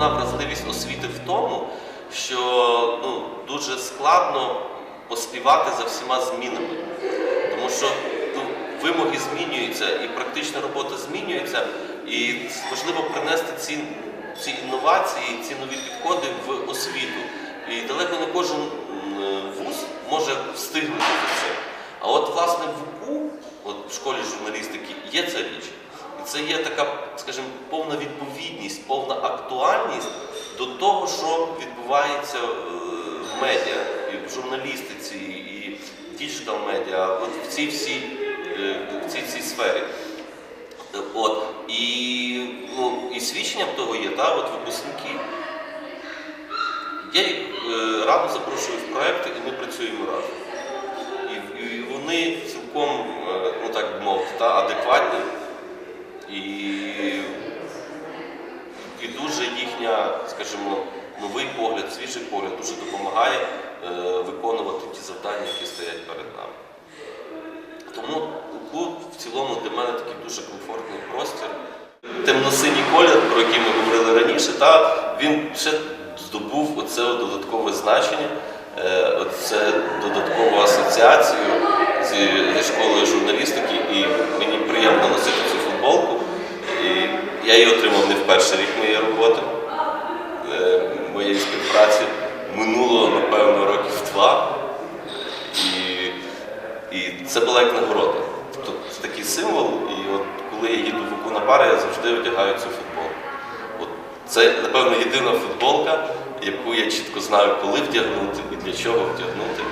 головна вразливість освіти в тому, що ну, дуже складно поспівати за всіма змінами. Тому що ну, вимоги змінюються, і практична робота змінюється, і важливо принести ці, ці інновації, ці нові підходи в освіту. І далеко не кожен вуз може встигнути за це. А от власне в ВУКУ, от в школі журналістики, є ця річ. І це є така, скажімо, повна відповідність, повна актуальність до того, що відбувається е, в медіа, і в журналістиці, і в діджитал медіа, в цій всій, е, в цій всій сфері. І, ну, і свідченням того є, випускники. Я їх е, рано запрошую в проекти, і ми працюємо разом. І, вони цілком, ну так мовити, адекватні. І дуже їхня, скажімо, новий погляд, свіжий погляд дуже допомагає е, виконувати ті завдання, які стоять перед нами. Тому УКУ в цілому для мене такий дуже комфортний простір. Темно-синій колір, про який ми говорили раніше, та, він ще здобув оце додаткове значення, е, оце додаткову асоціацію зі школою журналістики, і мені приємно носити цю футболку. І я її отримав не в перший рік моєї роботи, моєї співпраці. Минуло, напевно, років два. І, і це була як нагорода. Тобто це такий символ, і от коли я їду в УКУ на пари, я завжди одягаю цю футболку. От це, напевно, єдина футболка, яку я чітко знаю, коли вдягнути і для чого вдягнути.